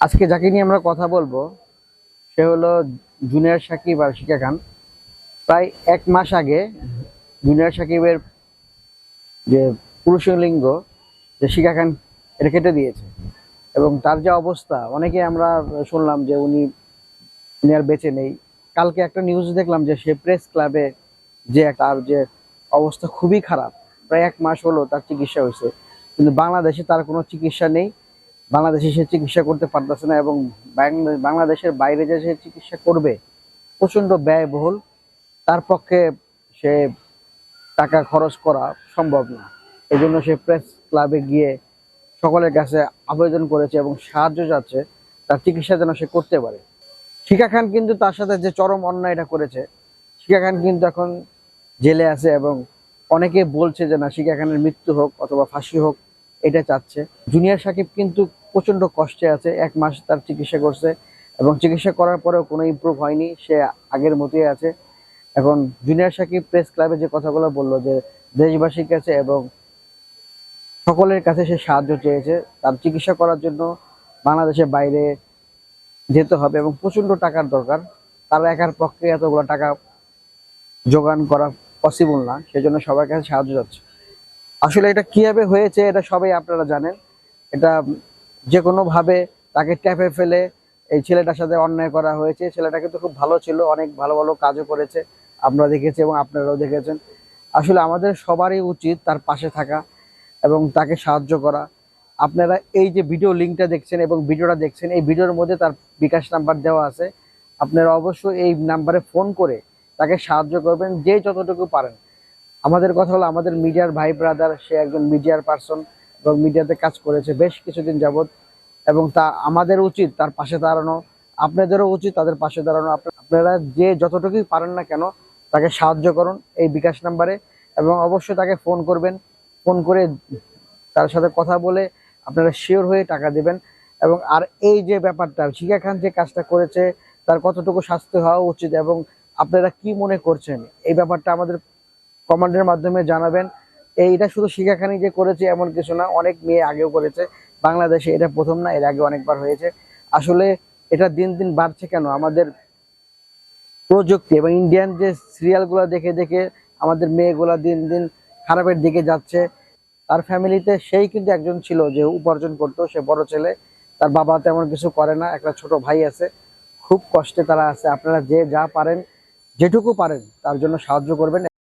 আজকে যাকে নিয়ে আমরা কথা বলব, সে হলো জুনিয়র সাকিব আর শিকা খান। প্রায় এক মাস আগে জুনিয়র সাকিবের যে পুরুষ লিঙ্গ, যে শিকা খান, এটা কেটে দিয়েছে। এবং তার যে অবস্থা, অনেকে আমরা শুনলাম যে উনি উনি আর বেঁচে নেই। কালকে একটা নিউজ দেখলাম যে সে প্রেস ক্লাবে যে তার যে অবস্থা খুবই খারাপ। প্রায় এক মাস হলো তার চিকিৎসা হয়েছে। কিন্তু বাংলাদেশে তার কোনো চিকিৎসা নেই। বাংলাদেশে সে চিকিৎসা করতে পারতেছে না এবং বাংলাদেশের বাইরে যে সে চিকিৎসা করবে প্রচণ্ড ব্যয়বহুল, তার পক্ষে সে টাকা খরচ করা সম্ভব না। এই জন্য সে প্রেস ক্লাবে গিয়ে সকলের কাছে আবেদন করেছে এবং সাহায্য চাচ্ছে, তার চিকিৎসা যেন সে করতে পারে। শিখা খান কিন্তু তার সাথে যে চরম অন্যায়টা করেছে, শিখা খান কিন্তু এখন জেলে আছে এবং অনেকে বলছে যে, না, শিখা খানের মৃত্যু হোক অথবা ফাঁসি হোক, এটা চাচ্ছে। জুনিয়র সাকিব কিন্তু প্রচণ্ড কষ্টে আছে, এক মাস তার চিকিৎসা করছে এবং চিকিৎসা করার পরেও কোনো ইমপ্রুভ হয়নি, সে আগের মতোই আছে। এখন জুনিয়র সাকিব প্রেস ক্লাবে যে কথাগুলো বলল যে দেশবাসীর কাছে এবং সকলের কাছে সে সাহায্য চেয়েছে, তার চিকিৎসা করার জন্য বাংলাদেশের বাইরে যেতে হবে এবং প্রচণ্ড টাকার দরকার। তার একার পক্ষে এতগুলো টাকা যোগান করা পসিবল না, সেজন্য সবার কাছে সাহায্য যাচ্ছে আসলে এটা কীভাবে হয়েছে, এটা সবাই আপনারা জানেন। এটা যে কোনো ভাবে তাকে ট্যাপে ফেলে এই ছেলেটার সাথে অন্যায় করা হয়েছে। ছেলেটা কিন্তু খুব ভালো ছিল, অনেক ভালো ভালো কাজও করেছে, আপনারা দেখেছি এবং আপনারাও দেখেছেন। আসলে আমাদের সবারই উচিত তার পাশে থাকা এবং তাকে সাহায্য করা। আপনারা এই যে ভিডিও লিঙ্কটা দেখছেন এবং ভিডিওটা দেখছেন, এই ভিডিওর মধ্যে তার বিকাশ নাম্বার দেওয়া আছে। আপনারা অবশ্যই এই নাম্বারে ফোন করে তাকে সাহায্য করবেন যে যতটুকু পারেন। আমাদের কথা হলো, আমাদের মিডিয়ার ভাই ব্রাদার সে একজন মিডিয়ার পার্সন এবং মিডিয়াতে কাজ করেছে বেশ কিছুদিন যাবৎ এবং তা আমাদের উচিত তার পাশে দাঁড়ানো, আপনাদেরও উচিত তাদের পাশে দাঁড়ানো। আপনা- আপনারা যে যতটুকুই পারেন না কেন তাকে সাহায্য করুন এই বিকাশ নাম্বারে এবং অবশ্যই তাকে ফোন করবেন, ফোন করে তার সাথে কথা বলে আপনারা শিওর হয়ে টাকা দেবেন। এবং আর এই যে ব্যাপারটা, শিখা খান যে কাজটা করেছে, তার কতটুকু শাস্তি হওয়া উচিত এবং আপনারা কি মনে করছেন? এই ব্যাপারটা আমাদের কমান্ডের মাধ্যমে জানাবেন। এইটা শুধু শিখাখানি যে করেছে এমন কিছু না, অনেক মেয়ে আগেও করেছে। বাংলাদেশে এটা প্রথম না, এর আগে অনেকবার হয়েছে। আসলে এটা দিন দিন বাড়ছে কেন? আমাদের প্রযুক্তি এবং ইন্ডিয়ান যে সিরিয়ালগুলো দেখে দেখে আমাদের মেয়েগুলো দিন দিন খারাপের দিকে যাচ্ছে। তার ফ্যামিলিতে সেই কিন্তু একজন ছিল যে উপার্জন করতো, সে বড় ছেলে। তার বাবা তেমন কিছু করে না, একটা ছোট ভাই আছে। খুব কষ্টে তারা আছে। আপনারা যে যা পারেন, যেটুকু পারেন, তার জন্য সাহায্য করবেন।